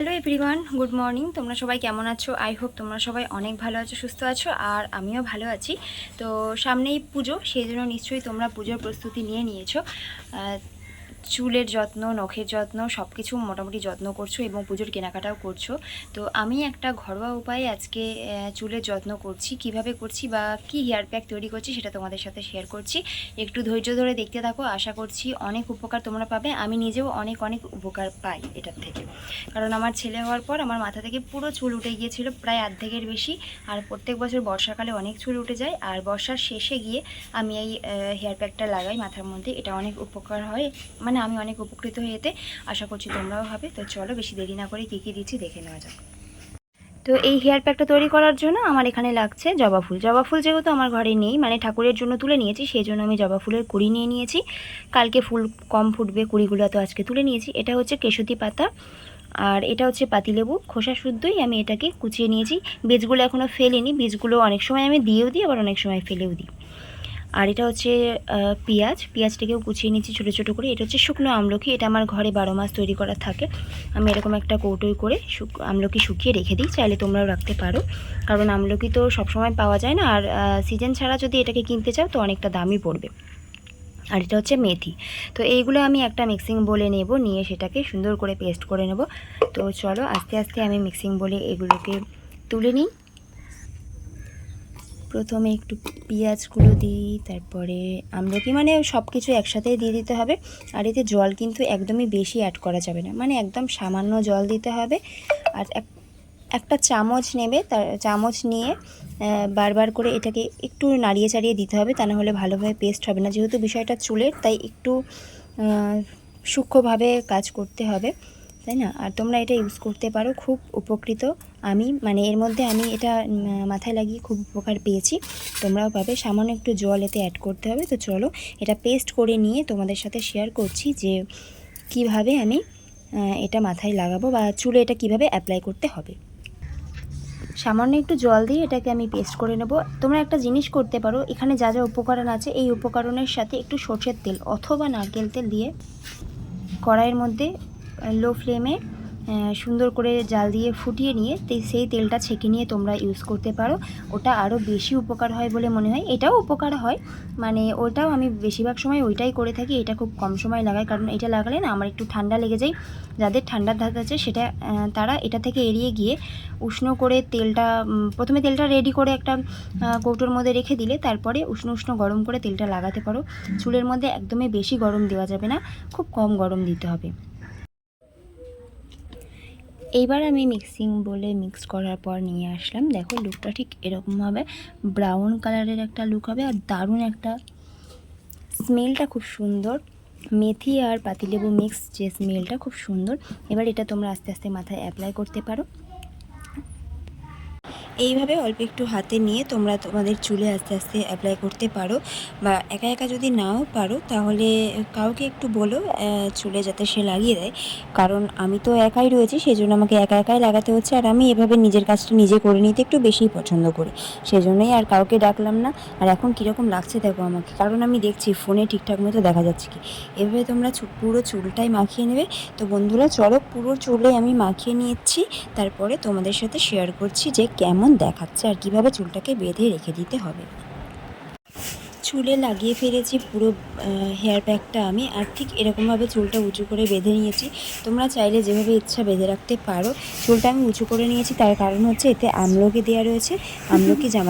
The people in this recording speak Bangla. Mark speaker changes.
Speaker 1: হ্যালো এভরিওয়ান গুড মর্নিং তোমরা সবাই কেমন আছো? আই হোপ তোমরা সবাই অনেক ভালো আছো, সুস্থ আছো, আর আমিও ভালো আছি। তো সামনেই পুজো, সেই জন্য নিশ্চয়ই তোমরা পুজোর প্রস্তুতি নিয়ে নিয়েছো। চুলের যত্ন, নখের যত্ন সব কিছু মোটামুটি যত্ন করছ এবং পুজোর কেনাকাটাও করছ। তো আমি একটা ঘরোয়া উপায়ে আজকে চুলের যত্ন করছি। কীভাবে করছি বা কি হেয়ার প্যাক তৈরি করছি সেটা তোমাদের সাথে শেয়ার করছি। একটু ধৈর্য ধরে দেখতে থাকো, আশা করছি অনেক উপকার তোমরা পাবে। আমি নিজেও অনেক অনেক উপকার পাই এটার থেকে। কারণ আমার ছেলে হওয়ার পর আমার মাথা থেকে পুরো চুল উঠে গিয়েছিল, প্রায় অর্ধেকের বেশি। আর প্রত্যেক বছর বর্ষাকালে অনেক চুল উঠে যায়। আর বর্ষার শেষে গিয়ে আমি এই হেয়ার প্যাকটা লাগাই মাথার মধ্যে। এটা অনেক উপকার হয়। মানে আমি অনেক উপকৃত হয়ে এতে আশা করছি তোমরাও হবে। তো চলো বেশি দেরি না করে কী কী দিচ্ছি দেখে নেওয়া যাক। তো এই হেয়ার প্যাকটা তৈরি করার জন্য আমার এখানে লাগছে জবা ফুল। জবা ফুল যেহেতু আমার ঘরে নেই মানে ঠাকুরের জন্য তুলে নিয়েছি সেই জন্য আমি জবা ফুলের কুড়ি নিয়ে নিয়েছি। কালকে ফুল কম ফুটবে, কুড়িগুলো তো আজকে তুলে নিয়েছি। এটা হচ্ছে কেশতি পাতা আর এটা হচ্ছে পাতিলেবু। খোসা শুদ্ধই আমি এটাকে কুচিয়ে নিয়েছি। বীজগুলো এখনও ফেলিনি। বীজগুলো অনেক সময় আমি দিয়েও দিই, আবার অনেক সময় ফেলেও দিই। আর এটা হচ্ছে পেঁয়াজ। পেঁয়াজটাকেও কুচিয়ে নিয়েছি ছোটো ছোটো করে। এটা হচ্ছে শুকনো আমলকি। এটা আমার ঘরে বারো মাস তৈরি করা থাকে। আমি এরকম একটা কৌটোই করে শুক, আমলকি শুকিয়ে রেখে দিই। চাইলে তোমরাও রাখতে পারো। কারণ আমলকি তো সবসময় পাওয়া যায় না। আর সিজন ছাড়া যদি এটাকে কিনতে চাও, তো অনেকটা দামই পড়বে। আর এটা হচ্ছে মেথি। তো এইগুলো আমি একটা মিক্সিং বলে নেব। নিয়ে সেটাকে সুন্দর করে পেস্ট করে নেব। তো চলো, আস্তে আস্তে আমি মিক্সিং বলে এগুলোকে তুলে নিই। প্রথমে একটু পেঁয়াজগুলো দিই, তারপরে আমলকি মানে সব কিছু একসাথেই দিয়ে দিতে হবে। আর এতে জল কিন্তু একদমই বেশি অ্যাড করা যাবে না। মানে একদম সামান্য জল দিতে হবে। আর এক, একটা চামচ নেবে তার চামচ নিয়ে বারবার করে এটাকে একটু নাড়িয়ে চাড়িয়ে দিতে হবে, তা না হলে ভালোভাবে পেস্ট হবে না। যেহেতু বিষয়টা চুলের, তাই একটু সূক্ষ্মভাবে কাজ করতে হবে। তাই না? আর তোমরা এটা ইউজ করতে পারো, খুব উপকৃত। আমি মানে এর মধ্যে আমি এটা মাথায় লাগিয়ে খুব উপকার পেয়েছি। তোমরাও পাবে। সামান্য একটু জল এতে অ্যাড করতে হবে। তো চলো, এটা পেস্ট করে নিয়ে তোমাদের সাথে শেয়ার করছি যে কীভাবে আমি এটা মাথায় লাগাবো বা চুলে এটা কীভাবে অ্যাপ্লাই করতে হবে। সামান্য একটু জল দিয়ে এটাকে আমি পেস্ট করে নেব। তোমরা একটা জিনিস করতে পারো, এখানে যা যা উপকরণ আছে, এই উপকরণের সাথে একটু সর্ষের তেল অথবা নারকেল তেল দিয়ে কড়াইয়ের মধ্যে লো ফ্লেমে সুন্দর করে জাল দিয়ে ফুটিয়ে নিয়ে সেই তেলটা ছেঁকে নিয়ে তোমরা ইউজ করতে পারো। ওটা আরও বেশি উপকার হয় বলে মনে হয়। এটাও উপকার হয়। মানে ওটাও আমি বেশিরভাগ সময় ওইটাই করে থাকি। এটা খুব কম সময় লাগায়। কারণ এটা লাগালে না আমার একটু ঠান্ডা লেগে যায়। যাদের ঠান্ডার ধাত আছে, সেটা তারা এটা থেকে এড়িয়ে গিয়ে উষ্ণ করে তেলটা প্রথমে তেলটা রেডি করে একটা কৌটোর মধ্যে রেখে দিলে তারপরে উষ্ণ উষ্ণ গরম করে তেলটা লাগাতে পারো। চুলের মধ্যে একদমই বেশি গরম দেওয়া যাবে না। খুব কম গরম দিতে হবে। এইবার আমি মিক্সিং বলে মিক্স করার পর নিয়ে আসলাম। দেখো লুকটা ঠিক এরকম হবে। ব্রাউন কালারের একটা লুক হবে আর দারুণ একটা স্মেলটা খুব সুন্দর। মেথি আর পাতিলেবু মিক্স যে স্মেলটা খুব সুন্দর। এবার এটা তোমরা আস্তে আস্তে মাথায় অ্যাপ্লাই করতে পারো। এইভাবে অল্প একটু হাতে নিয়ে তোমরা তোমাদের চুলে আস্তে আস্তে অ্যাপ্লাই করতে পারো বা একা একা যদি নাও পারো, তাহলে কাউকে একটু বলো চুলে যাতে সে লাগিয়ে দেয়। কারণ আমি তো একাই রয়েছি সেই জন্য আমাকে একা একাই লাগাতে হচ্ছে। আর আমি এভাবে নিজের কাজটা নিজে করে নিতে একটু বেশিই পছন্দ করি। সেই জন্যই আর কাউকে ডাকলাম না। আর এখন কীরকম লাগছে দেখো আমাকে। কারণ আমি দেখছি ফোনে ঠিকঠাক মতো দেখা যাচ্ছে কি। এভাবে তোমরা পুরো চুলটাই মাখিয়ে নেবে। তো বন্ধুরা, চলো পুরো চুলে আমি মাখিয়ে নিয়েছি। তারপরে তোমাদের সাথে শেয়ার করছি যে কেমন দেখাচ্ছে আর কীভাবে চুলটাকে বেঁধে রেখে দিতে হবে। চুলে লাগিয়ে ফেলেছি পুরো হেয়ার প্যাকটা আমি আর ঠিক এরকমভাবে চুলটা উঁচু করে বেঁধে নিয়েছি। তোমরা চাইলে যেভাবে ইচ্ছা বেঁধে রাখতে পারো। চুলটা আমি উঁচু করে নিয়েছি, তার কারণ হচ্ছে এতে আমলকি দেওয়া রয়েছে। আমলকি জামাই